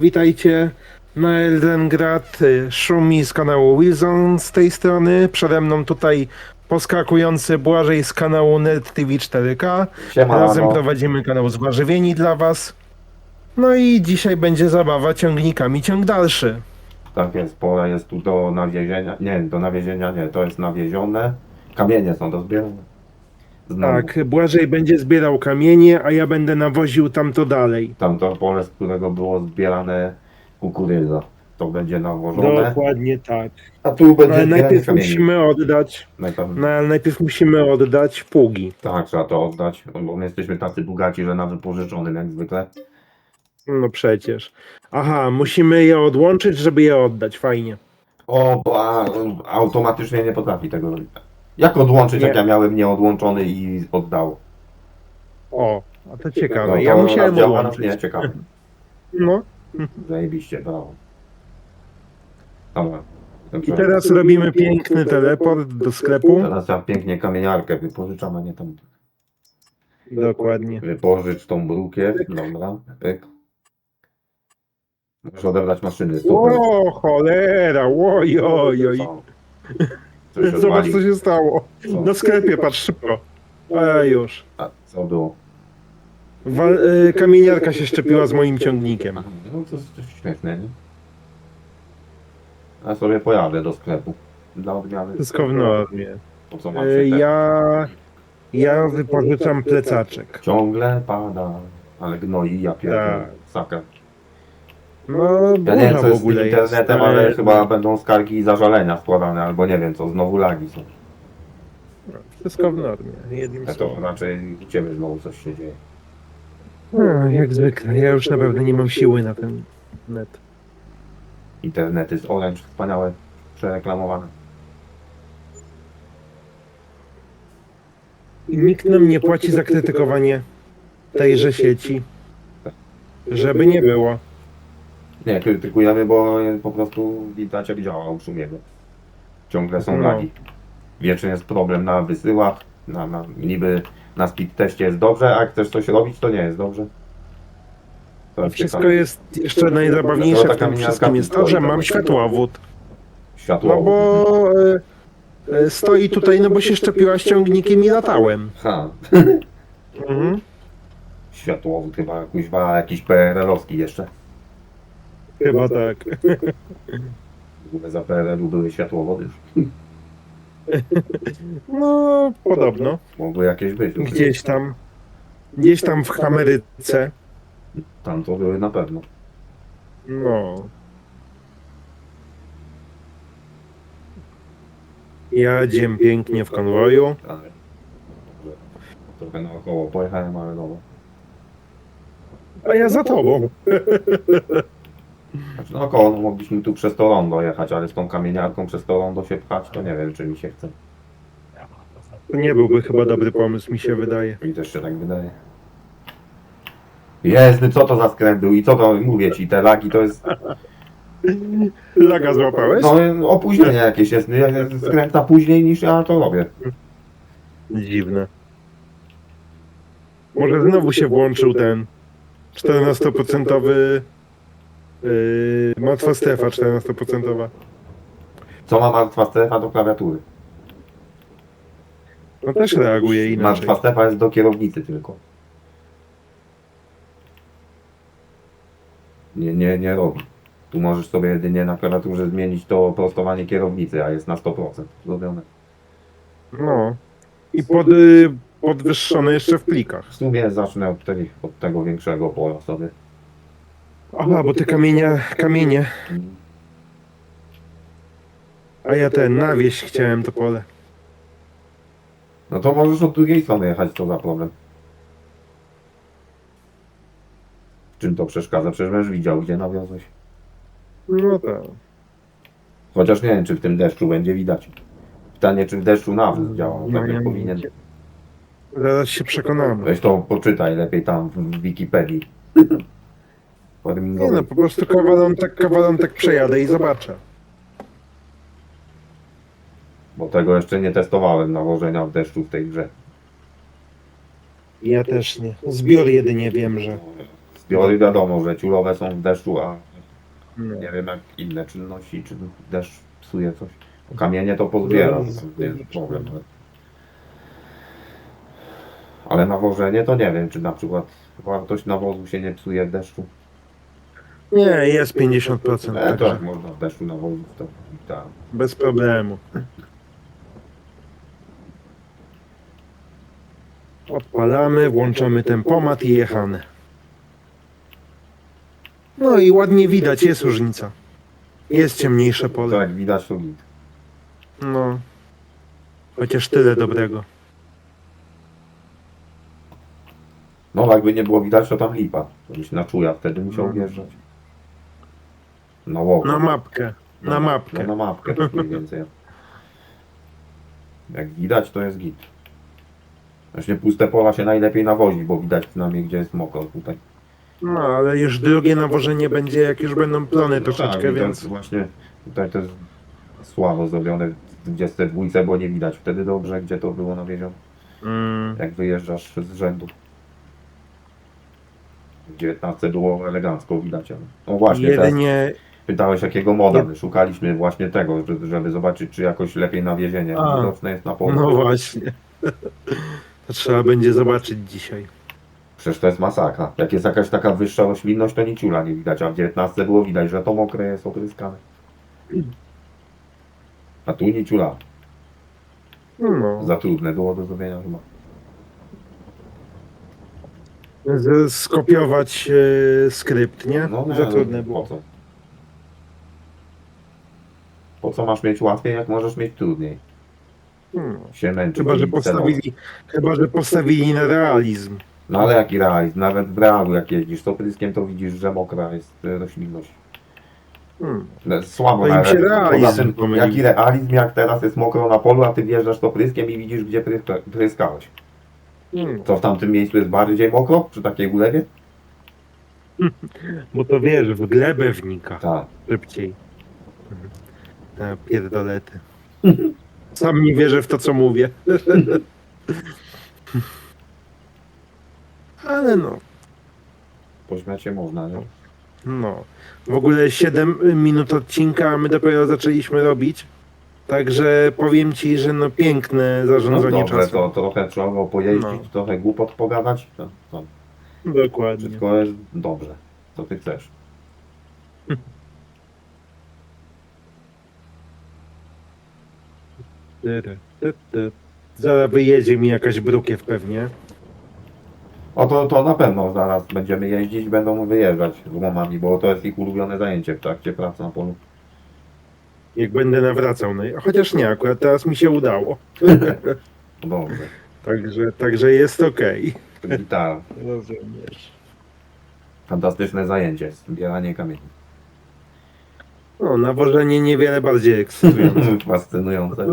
Witajcie na Eldengrad. Szumi z kanału Wilson z tej strony. Przede mną tutaj poskakujący Błażej z kanału Nerd TV 4K. Siema, Razem no. prowadzimy kanał Zwarzywieni dla Was. No i dzisiaj będzie zabawa ciągnikami ciąg dalszy. Tak jest, pole jest tu do nawiezienia. Nie, do nawiezienia nie, to jest nawiezione. Kamienie są do zbierania. Znowu Tak, Błażej będzie zbierał kamienie, a ja będę nawoził tamto dalej. Tamto pole, z którego było zbierane kukurydza. To będzie nawożone. Dokładnie tak. A tu będzie Ale zbieranie najpierw kamieni. musimy oddać, Najpierw, no, ale najpierw musimy oddać pługi. Tak, trzeba to oddać, bo my jesteśmy tacy bogaci, że na wypożyczonym jak zwykle. No przecież. Aha, musimy je odłączyć, żeby je oddać. Fajnie. O, bo a, automatycznie nie potrafi tego robić. Jak odłączyć, Nie. jak ja miałem nieodłączony i oddało? O, a to ciekawe. No, to ja musiałem działa odłączyć. mnie, ciekawe. No. Zajebiście, brawo. Dobra. I Dobrze. teraz robimy piękny teleport do sklepu. Teraz ja pięknie kamieniarkę wypożyczam, a nie tam. Dokładnie. Wypożycz tą brukiew. Dobra. Pyk. Możesz odebrać maszyny. Super. O, cholera, oj, Zobacz, co się stało. Co? Na sklepie, patrz szybko. A już. A, co było? Wal, y, kamieniarka się szczepiła z moim ciągnikiem. Aha, No to jest coś śmieszne, nie? Ja sobie pojadę do sklepu. Dla odmiany. Wszystko w normie. Po co mam Y, się te- Ja, ja wypożyczam plecaczek. Ciągle pada, ale gnoi ja pierdolę. Tak. Saka. No, Ja nie wiem burza co w jest z ogóle tym internetem, jest, ale chyba będą skargi i zażalenia składane, albo nie wiem co, znowu lagi są. Wszystko w normie, jednym To słowem. raczej u Ciebie znowu coś się dzieje. No, jak zwykle, ja już naprawdę nie mam siły na ten net. Internety z Orange wspaniałe, przereklamowane. I nikt nam nie płaci za krytykowanie tejże sieci. Żeby nie było. Nie, krytykujemy, bo po prostu widać jak działa u Szumiego. Ciągle są No. lagi. Wiecznie jest problem na wysyłach, na, na, niby na speed teście jest dobrze, a jak chcesz coś robić, to nie jest dobrze. To jest Wszystko ciekawe. jest jeszcze najzabawniejsze w tym wszystkim jest to, że mam światłowód. Światło. No bo e, e, stoi tutaj, no bo się szczepiła ściągnikiem i latałem. Ha, Mhm. światłowód chyba, kuźwa, jakiś PRL-owski jeszcze. Chyba tak. W ogóle za PRL-u były światłowody już. No, podobno. Mogły jakieś być. Gdzieś tam. Gdzieś tam w Ameryce. Tam to były na pewno. No. Jadziem pięknie w konwoju. Ale... Trochę naokoło pojechałem, ale dobra. A ja za tobą. Znaczy naokoło, no mogliśmy tu przez to rondo jechać, ale z tą kamieniarką przez to rondo się pchać, to nie wiem, czy mi się chce. To nie byłby chyba dobry pomysł, mi się wydaje. Mi też się tak wydaje. Jezu, co to za skręt był i co to, mówię ci, te lagi to jest, Laga złapałeś? no opóźnienie jakieś jest, ja skręta później niż ja to robię. Dziwne. Może znowu się włączył ten 14% yy, martwa strefa 14%. Co ma martwa strefa do klawiatury? No też reaguje inaczej. Martwa strefa jest do kierownicy tylko. Nie, nie, nie robi. Tu możesz sobie jedynie na klawiaturze zmienić to prostowanie kierownicy, a jest na 100% zrobione. No. I pod, y, podwyższone jeszcze w plikach. W sumie zacznę od, tej, od tego większego pola sobie. Aha, bo te kamienia, kamienie. A ja ten nawieść chciałem to pole. No to możesz od drugiej strony jechać, co za problem. Czym to przeszkadza? Przecież będziesz widział, gdzie nawiozłeś. No tak. Chociaż nie wiem, czy w tym deszczu będzie widać. Pytanie, czy w deszczu nawóz działa. No, Tak ja jak nie powinien. Zaraz się przekonamy. Weź to poczytaj lepiej tam w Wikipedii. Nie no, po prostu kawalon tak, kawalon tak przejadę i zobaczę. Bo tego jeszcze nie testowałem nawożenia w deszczu w tej grze. Ja też nie. Zbiór jedynie wiem, że. Zbiory wiadomo, że ciulowe są w deszczu, a No. Nie wiem jak inne czynności, czy deszcz psuje coś. Kamienie to pozbiera, No, to jest problem. ale- Ale nawożenie to nie wiem, czy na przykład wartość nawozu się nie psuje w deszczu. Nie, jest 50%. E, to Także jak można w deszczu nawozić, to tak. bez problemu. Odpalamy, włączamy tempomat i jechane. No i ładnie widać, jest różnica. Jest ciemniejsze pole. jak widać to git. No. Chociaż tyle dobrego. No jakby nie było widać, to tam lipa. To byś na czuja wtedy musiał No. wjeżdżać. Na. Na mapkę. Na mapkę. No, na mapkę tak mniej więcej. Jak widać, to jest git. Właśnie puste pola się najlepiej nawozi, bo widać przynajmniej gdzie jest mokro tutaj. No, ale już drugie nawożenie będzie, jak już będą plony troszeczkę, tak, i to więc... właśnie tutaj to jest słabo zrobione w 22, bo nie widać wtedy dobrze, gdzie to było nawiezione. Mm, Jak wyjeżdżasz z rzędu. W 19 było elegancko widać, ale... No właśnie, teraz jedynie... pytałeś jakiego moda, my szukaliśmy właśnie tego, żeby, zobaczyć czy jakoś lepiej nawiezienie A. widoczne jest na polu. No właśnie. To trzeba będzie zobaczyć dzisiaj. Przecież to jest masakra. Jak jest jakaś taka wyższa roślinność, to nic ciula nie widać, a w 19 było widać, że to mokre jest opryskane. A tu nic ciula. No. Za trudne było do zrobienia chyba. Z- Skopiować e, skrypt, nie? No, nie, Za no, trudne Po było. co? Po co masz mieć łatwiej, jak możesz mieć trudniej? Hmm. Się męczyć. Chyba, że celować. postawili, chyba, że postawili na realizm. No ale jaki realizm? Nawet w realu jak jeździsz to pryskiem, to widzisz, że mokra jest e, roślinność. Hmm. No, Słabo im nawet. się realizm Poza tym, pomylił. jaki realizm, jak teraz jest mokro na polu, a ty wjeżdżasz to pryskiem i widzisz, gdzie pryska, pryskałeś. Hmm. To w tamtym miejscu jest bardziej mokro, przy takiej ulewie? Bo to wiesz, w glebę wnika Tak. szybciej. Te pierdolety. Sam nie wierzę w to, co mówię. Ale no, Pośmiać się można, nie? no. W ogóle 7 minut odcinka, a my dopiero zaczęliśmy robić. Także powiem ci, że no piękne No zarządzanie dobrze, czasu. to trochę trzeba było pojeździć, No. trochę głupot pogadać. To, to Dokładnie. wszystko jest dobrze. Co ty chcesz? Tyry, ty, ty. Zaraz wyjedzie mi jakaś brukiew pewnie. O to, to na pewno zaraz będziemy jeździć, będą wyjeżdżać z łomami, bo to jest ich ulubione zajęcie w trakcie pracy na polu. Jak będę nawracał. No, i- chociaż nie, akurat teraz mi się udało. Dobrze. Także, także jest okej. Gitara. Rozumiesz. Fantastyczne zajęcie, zbieranie kamieni. No, nawożenie niewiele bardziej ekscytujące. Fascynujące.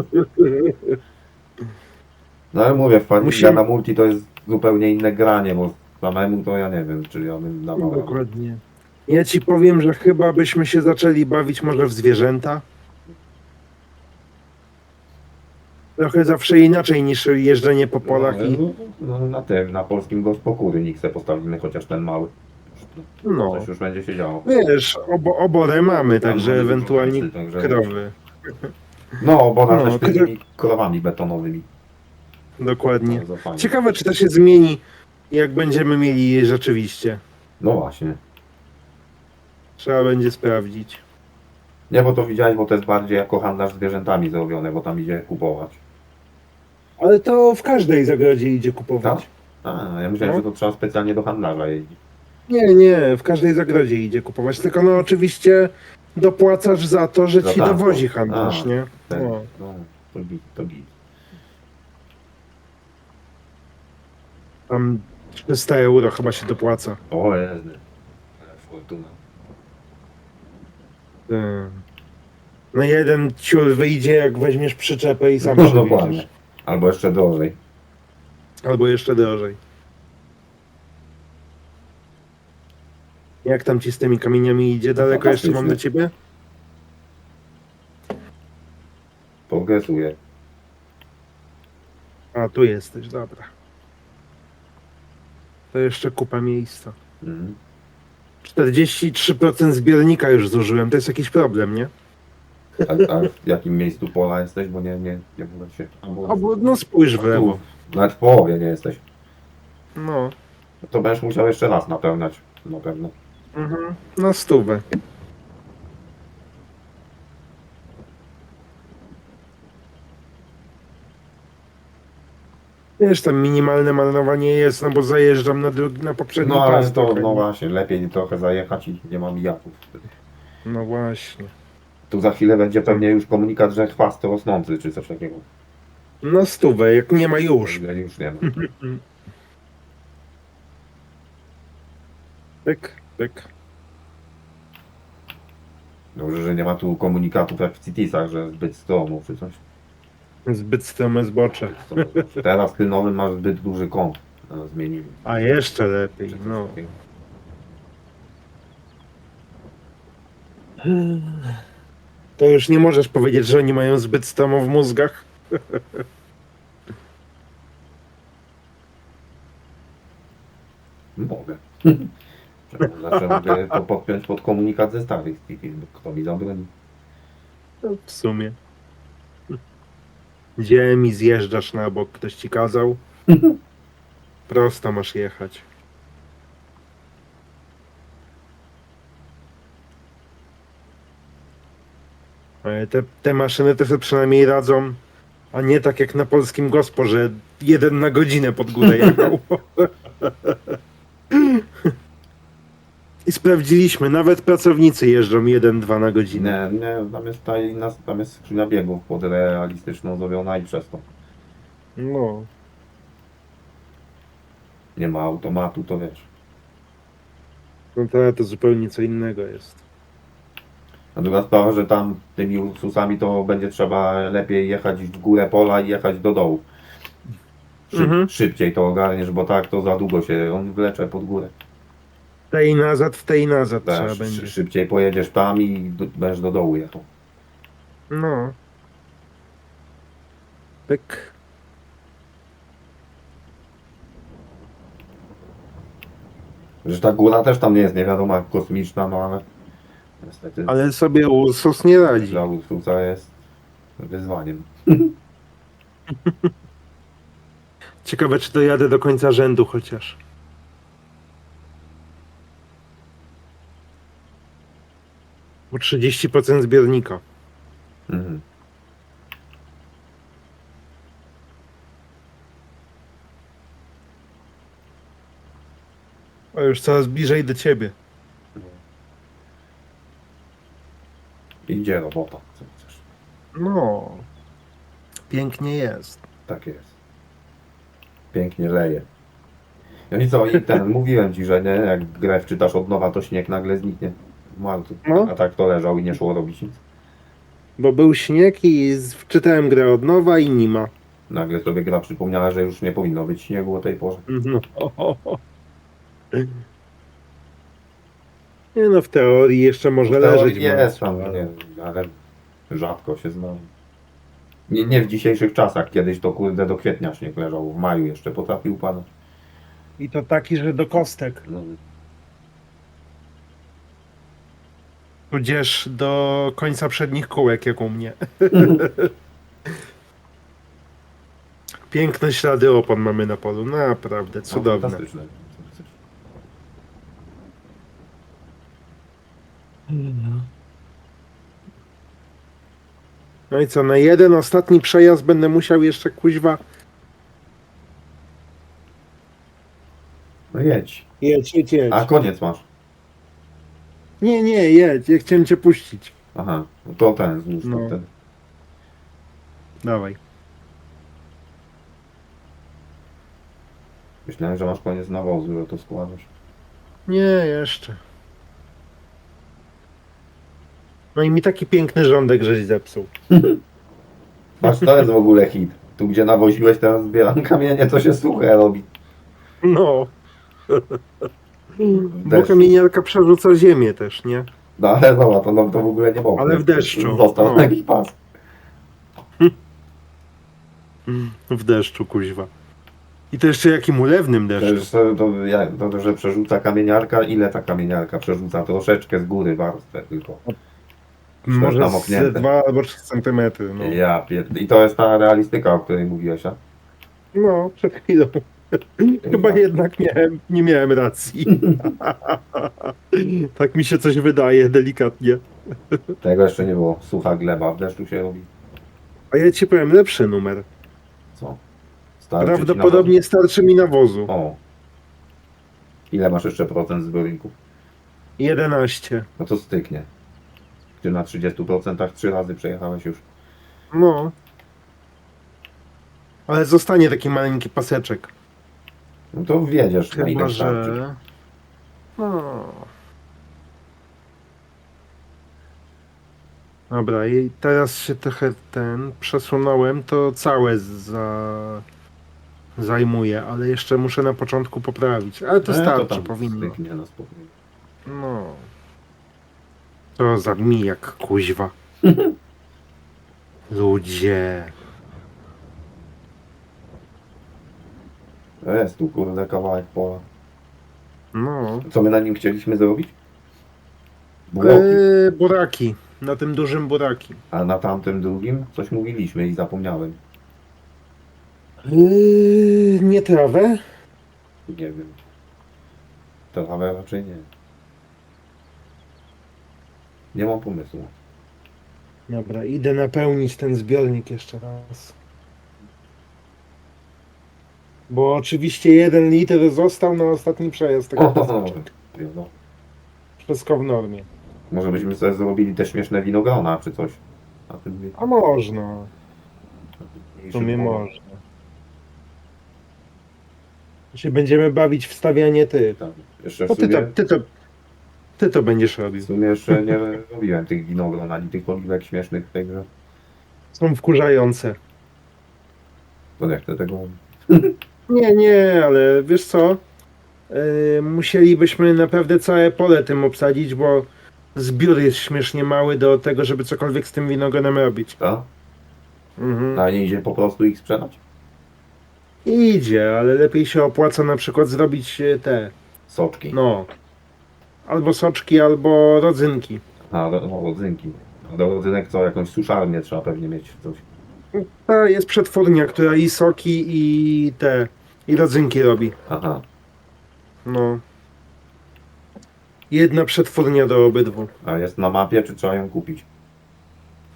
No ale mówię, w Musimy- na multi to jest zupełnie inne granie, bo samemu to ja nie wiem, czy ja bym dawał. radę. Dokładnie. Ja ci powiem, że chyba byśmy się zaczęli bawić może w zwierzęta. Trochę zawsze inaczej niż jeżdżenie po polach i... No, no, na tym, na polskim gospodkury nikt se postawimy, chociaż ten mały. No, Coś już będzie się działo. wiesz, obo, oborę mamy, także mamy ewentualnie krowy. No, bo na No, też tymi krowami betonowymi. Dokładnie. Bardzo fajnie. Ciekawe, czy to się zmieni, jak będziemy mieli je rzeczywiście. No właśnie. Trzeba będzie sprawdzić. Nie, bo to widziałeś, bo to jest bardziej jako handlarz zwierzętami zrobione, bo tam idzie kupować. Ale to w każdej zagrodzie idzie kupować. A, ja myślałem, No. że to trzeba specjalnie do handlarza jeździć. Nie, nie, w każdej zagrodzie idzie kupować. Tylko no oczywiście dopłacasz za to, że Za ci dowozi handlarz, A. nie? Ten, No. no, to git, to git. Tam 300 euro chyba się dopłaca. O, jezdy. Fortuna. Yy. No jeden ciul wyjdzie, jak weźmiesz przyczepę i sam No, dokładnie. Albo jeszcze drożej. Albo jeszcze drożej. Jak tam ci z tymi kamieniami idzie? Daleko jeszcze mam do ciebie? Progresuje. A, tu jesteś, dobra. To jeszcze kupa miejsca. Mhm. 43% zbiornika już zużyłem, to jest jakiś problem, nie? A, a w jakim miejscu pola jesteś? Bo nie, nie, nie mogę się... A, bo, no spójrz w lewo. Nawet w połowie nie jesteś. No, To będziesz musiał jeszcze raz napełniać. Na pewno. Mhm. na stówę. Wiesz, tam minimalne marnowanie jest, no bo zajeżdżam na drugi, na poprzedni No ale pas. to, trochę. no właśnie, lepiej trochę zajechać i nie mam jaków. no właśnie. Tu za chwilę będzie pewnie już komunikat, że chwast rosnący czy coś takiego. Na stówę, jak nie ma już. Ile już nie ma. Tyk, tyk. Dobrze, że nie ma tu komunikatów jak w Citisach, że zbyt stromu czy coś. Zbyt strome zbocze. Teraz w nowym masz zbyt duży kąt. No, zmienili. A jeszcze lepiej, no. To już nie możesz powiedzieć, że oni mają zbyt stromo w mózgach. Mogę. Mogę to podpiąć pod komunikat ze starych bo kto mi zabroni. No, w sumie. Gdzie mi zjeżdżasz na bok? Ktoś ci kazał? Prosto masz jechać. Ale te, te maszyny to sobie przynajmniej radzą, a nie tak jak na polskim gospo, że jeden na godzinę pod górę jechał. I sprawdziliśmy, nawet pracownicy jeżdżą 1-2 na godzinę. Nie, nie, tam jest ta inna, tam jest skrzynia biegów pod realistyczną zrobiona i przez to. No. Nie ma automatu, to wiesz. No to, to zupełnie co innego jest. A druga sprawa, że tam tymi Ursusami to będzie trzeba lepiej jechać w górę pola i jechać do dołu. Szyb, Mhm. Szybciej to ogarniesz, bo tak to za długo się on wlecze pod górę. W tej nazad, w tej nazad Tak, trzeba będzie. Szybciej pojedziesz tam i do, będziesz do dołu jechał. No. Pyk. Że ta góra też tam nie jest nie wiadomo jak kosmiczna, no ale niestety Ale sobie Ursus nie radzi. dla Ursusa jest wyzwaniem. Ciekawe, czy dojadę do końca rzędu chociaż. Bo 30% zbiornika. Mhm. A już coraz bliżej do ciebie. Idzie robota, co chcesz. No. Pięknie jest. Tak jest. Pięknie leje. No i co, i ten, mówiłem ci, że nie, jak grę wczytasz od nowa, to śnieg nagle zniknie. No. A tak to leżał i nie szło robić nic. Bo był śnieg i z- wczytałem grę od nowa i nie ma. Nagle sobie gra przypomniała, że już nie powinno być śniegu o tej porze. No. Nie no, w teorii jeszcze może leżeć. w Jest tam, ale- nie, ale rzadko się zdarza. Nie, nie w dzisiejszych czasach, kiedyś to kurde do kwietnia śnieg leżał, w maju jeszcze potrafił padać. I to taki, że do kostek. No, Tudzież do końca przednich kółek, jak u mnie. Piękne ślady opon mamy na polu, naprawdę cudowne. fantastyczne. No i co, na jeden ostatni przejazd będę musiał jeszcze kuźwa No jedź. jedź, jedź, jedź. A koniec masz. Nie, nie, jedź, ja chciałem cię puścić. Aha, no to ten złóż No. wtedy. Dawaj. Myślałem, że masz koniec nawozu, że to składasz. Nie, jeszcze. No i mi taki piękny rządek żeś zepsuł. Patrz, to jest w ogóle hit. Tu gdzie nawoziłeś teraz zbieram kamienie, to się suche robi. No. Bo deszczu. kamieniarka przerzuca ziemię też, nie? No ale dobra, to, no, to w ogóle nie mogę. Ale w deszczu. Został No. taki pas. W deszczu, kuźwa. I to jeszcze jakim ulewnym To, deszczu. jest, to, to, jak- to, że przerzuca kamieniarka, ile ta kamieniarka przerzuca? Troszeczkę z góry warstwę tylko. Może z namoknięte. 2 albo 3 centymetry. No. Ja pierd... I to jest ta realistyka, o której mówiłeś, a? no, przed chwilą. Chyba jednak miałem, nie miałem racji. tak mi się coś wydaje delikatnie. Tego jeszcze nie było. Sucha gleba w deszczu się robi. A ja ci powiem lepszy numer. Co? Starczy Prawdopodobnie starczy mi nawozu. na- O. Ile masz jeszcze procent zbiorników? 11. No to styknie. Ty na 30% trzy razy przejechałeś już. No. Ale zostanie taki maleńki paseczek. No to wiedziesz, na Chyba, ile starczy. że... No. Dobra, i teraz się trochę ten przesunąłem, to całe za... zajmuje, ale jeszcze muszę na początku poprawić. Ale to E, starczy, tam powinno. Styknie na spokojnie. No. To za jak kuźwa. Ludzie. Jest tu kurde kawałek pola. No. Co my na nim chcieliśmy zrobić? Buroki. Eee, buraki. Na tym dużym buraki. A na tamtym drugim coś mówiliśmy i zapomniałem. Eee, nie trawę? Nie wiem. Trawę raczej nie. Nie mam pomysłu. Dobra, idę napełnić ten zbiornik jeszcze raz. Bo oczywiście jeden litr został na ostatni przejazd tego paseczka. no. Wszystko w normie. Może byśmy sobie zrobili te śmieszne winogrona czy coś. Na tym A można. W sumie można. Się będziemy bawić w stawianie ty. Tak. Jeszcze w No ty to, sumie, ty to, ty to będziesz w robił. sumie jeszcze nie robiłem tych winogron ani tych oliwek śmiesznych w grze. Są wkurzające. To jak to tego... Nie, nie, ale wiesz co? Yy, musielibyśmy naprawdę całe pole tym obsadzić, bo zbiór jest śmiesznie mały do tego, żeby cokolwiek z tym winogronem robić. Ta? Mhm. A nie idzie po prostu ich sprzedać? Idzie, ale lepiej się opłaca na przykład zrobić e, te, Soczki. no, albo soczki, albo rodzynki. A, ro- no, rodzynki. A do rodzynek co? Jakąś suszarnię trzeba pewnie mieć coś. Ta jest przetwórnia, która i soki, i te, i rodzynki robi. Aha. No. Jedna przetwórnia do obydwu. A jest na mapie, czy trzeba ją kupić?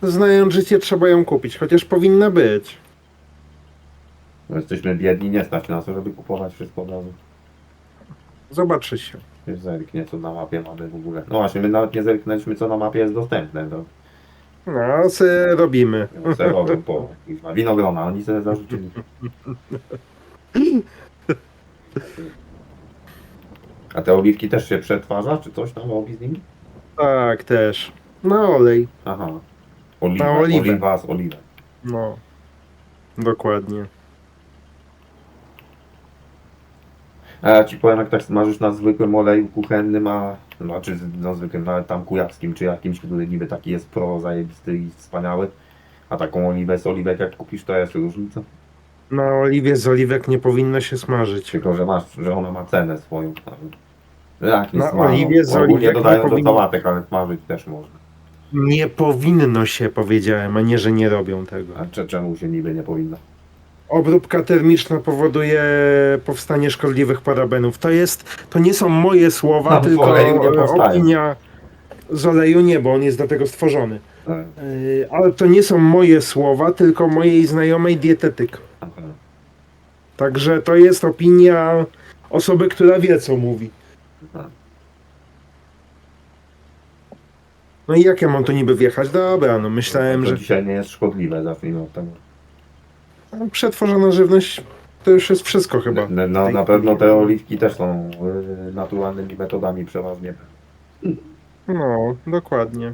Znając życie, trzeba ją kupić, chociaż powinna być. No jesteśmy biedni, nie stać nas, żeby kupować wszystko od razu. Zobaczy się. Wiesz, zerknie co na mapie mamy w ogóle. No właśnie, my nawet nie zerknęliśmy co na mapie jest dostępne. To No, se robimy. serowy po kuźwa. winogrona, oni sobie zarzucili. A te oliwki też się przetwarza, czy coś tam robi z nimi? Tak, też. Na olej. Aha. Oliwa, Na oliwę. oliwa z. No. Dokładnie. A ja ci powiem, jak tak smażysz na zwykłym oleju kuchennym, a znaczy na zwykłym, nawet tam kujawskim, czy jakimś, który niby taki jest pro, zajebisty i wspaniały, a taką oliwę z oliwek jak kupisz, to jest różnica. Na oliwie z oliwek nie powinno się smażyć. Tylko, że masz, że ona ma cenę swoją. Nie Na smażą. oliwie z Ogólnie oliwek nie dodają do powinno- sałatek, ale smażyć też można. Nie powinno się, powiedziałem, a nie, że nie robią tego. A cze- czemu się niby nie powinno? Obróbka termiczna powoduje powstanie szkodliwych parabenów. To jest, to nie są moje słowa, Tam w tylko oleju nie e, powstają. opinia z oleju nie, bo on jest do tego stworzony. E, Ale to nie są moje słowa, tylko mojej znajomej dietetyk. Także to jest opinia osoby, która wie, co mówi. No i jak ja mam to niby wjechać? Dobra, no myślałem, to że dzisiaj nie jest szkodliwe, zacznijmy od tego. przetworzona żywność to już jest wszystko chyba. Na, na, na pewno te oliwki też są y, naturalnymi metodami przeważnie. No, dokładnie.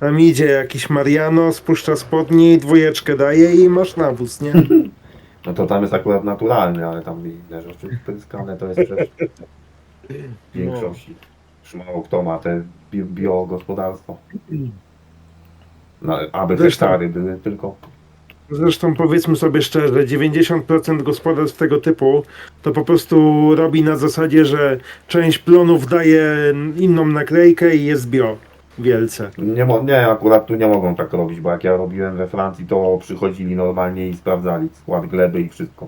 Tam idzie jakiś Mariano, spuszcza spodnie, dwójeczkę daje i masz nawóz, nie? No to tam jest akurat naturalny, ale tam inne rzeczy pryskane to jest przecież w większości. Już mało kto ma te bi biogospodarstwo. No, aby Zresztą- hektary były tylko. Zresztą powiedzmy sobie szczerze, 90% gospodarstw tego typu to po prostu robi na zasadzie, że część plonów daje inną naklejkę i jest bio. Wielce. Nie, mo- nie, akurat tu nie mogą tak robić, bo jak ja robiłem we Francji, to przychodzili normalnie i sprawdzali skład gleby i wszystko.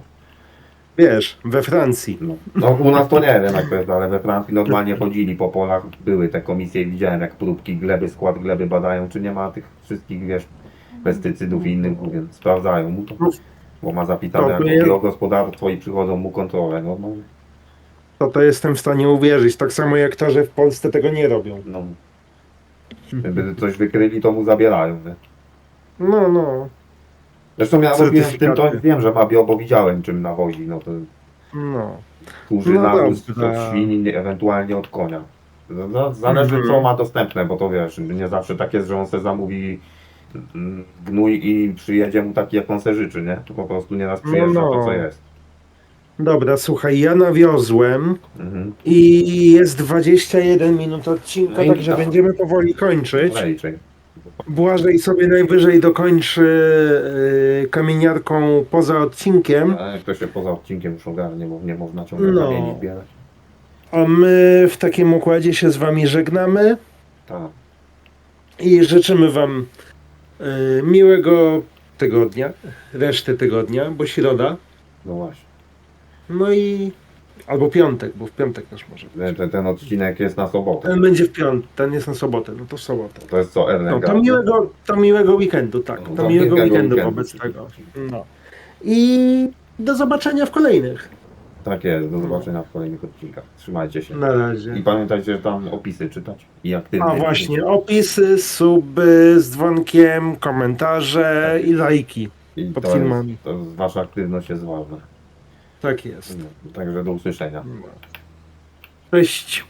Wiesz, we Francji. No, no u nas to nie wiem jak to jest, ale we Francji normalnie chodzili po polach, były te komisje i widziałem jak próbki gleby, skład gleby badają, czy nie ma tych wszystkich, wiesz, pestycydów i innych, więc sprawdzają mu to. Bo ma zapisane To jako biogospodarstwo i przychodzą mu kontrole, no, no, To to jestem w stanie uwierzyć. Tak samo jak to, że w Polsce tego nie robią. no. Gdyby coś wykryli, to mu zabierają, nie? No, no, Zresztą ja robiłem w tym, to wiem, że ma bio, bo widziałem czym nawozi, no to no. służy No na ust dobra. od świni, ewentualnie od konia. No, no, Zależy Mhm. co ma dostępne, bo to wiesz, nie zawsze tak jest, że on se zamówi mm, gnój i przyjedzie mu taki jak on se życzy, nie? To po prostu nieraz No, przyjeżdża no. to co jest. Dobra, słuchaj, ja nawiozłem Mhm. i jest 21 minut odcinka, No i także tak. będziemy powoli kończyć. Raczej. Błażej sobie najwyżej dokończy yy, kamieniarką poza odcinkiem, A jak to się poza odcinkiem już ogarnie, bo nie można ciągle No. kamieni zbierać. a my w takim układzie się z wami żegnamy Tak. i życzymy wam yy, miłego tygodnia, reszty tygodnia, bo środa, No właśnie. No i albo piątek, bo w piątek też może być. Ten, ten, ten odcinek jest na sobotę. Ten będzie w piątek, ten jest na sobotę, no to w sobotę. To jest co, Erlen No, to miłego, to miłego weekendu, tak. No, To miłego weekendu weekendu. wobec tego. No. I do zobaczenia w kolejnych. Tak jest, do zobaczenia w kolejnych odcinkach. Trzymajcie się. Na razie. I pamiętajcie, że tam opisy czytać. I aktywnie. A właśnie, opisy, suby z dzwonkiem, komentarze i lajki. I pod to filmami. Jest, to jest, wasza aktywność jest ważna. Tak jest. Także do usłyszenia. Cześć.